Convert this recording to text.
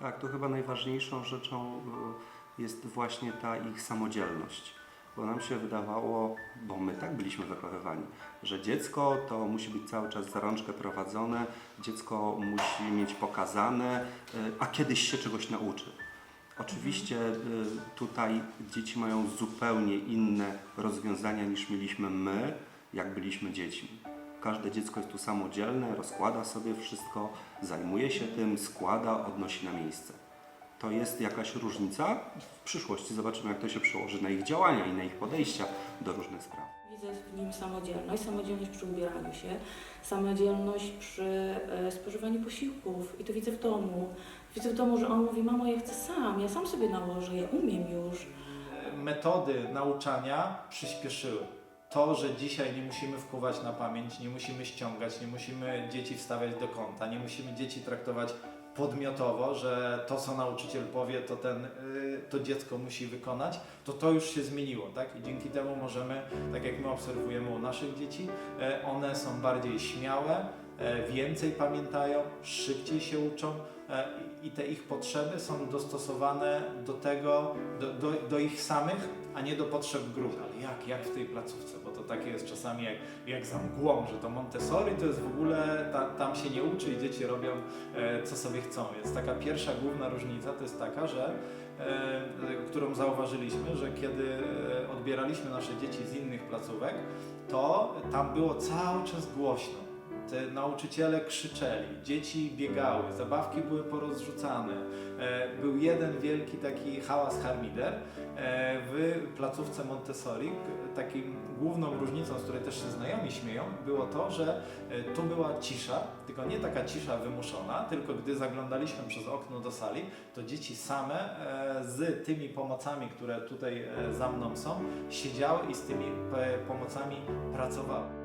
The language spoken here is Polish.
Tak, to chyba najważniejszą rzeczą y, jest właśnie ta ich samodzielność. Bo nam się wydawało, bo my tak byliśmy wychowywani, że dziecko to musi być cały czas za rączkę prowadzone, dziecko musi mieć pokazane, y, a kiedyś się czegoś nauczy. Oczywiście y, tutaj dzieci mają zupełnie inne rozwiązania niż mieliśmy my, jak byliśmy dziećmi. Każde dziecko jest tu samodzielne, rozkłada sobie wszystko, zajmuje się tym, składa, odnosi na miejsce. To jest jakaś różnica. W przyszłości zobaczymy, jak to się przełoży na ich działania i na ich podejścia do różnych spraw. Widzę w nim samodzielność, samodzielność przy ubieraniu się, samodzielność przy e, spożywaniu posiłków i to widzę w domu. Widzę w domu, że on mówi, mamo, ja chcę sam, ja sam sobie nałożę, ja umiem już. metody nauczania przyspieszyły. To, że dzisiaj nie musimy wkuwać na pamięć, nie musimy ściągać, nie musimy dzieci wstawiać do kąta, nie musimy dzieci traktować podmiotowo, że to, co nauczyciel powie, to, ten, y, to dziecko musi wykonać, to to już się zmieniło, tak? I dzięki temu możemy, tak jak my obserwujemy u naszych dzieci, e, one są bardziej śmiałe, więcej pamiętają, szybciej się uczą e, i- te ich potrzeby są dostosowane do tego, do, do, do ich samych, a nie do potrzeb grupy. Ale jak, jak w tej placówce? Bo to takie jest czasami jak, jak za mgłą, że to Montessori to jest w ogóle, ta, tam się nie uczy i dzieci robią e, co sobie chcą. Więc taka pierwsza główna różnica to jest taka, że e, którą zauważyliśmy, że kiedy e, odbieraliśmy nasze dzieci z innych placówek, to tam było cały czas głośno. Te nauczyciele krzyczeli, dzieci biegały, zabawki były porozrzucane. E, Był jeden wielki taki hałas harmider. E, W placówce Montessori takim główną różnicą, z której też się znajomi śmieją, było to, że e, tu była cisza, tylko nie taka cisza wymuszona, tylko gdy zaglądaliśmy przez okno do sali, to dzieci same z tymi pomocami, które tutaj za mną są, siedziały i z tymi pomocami pracowały.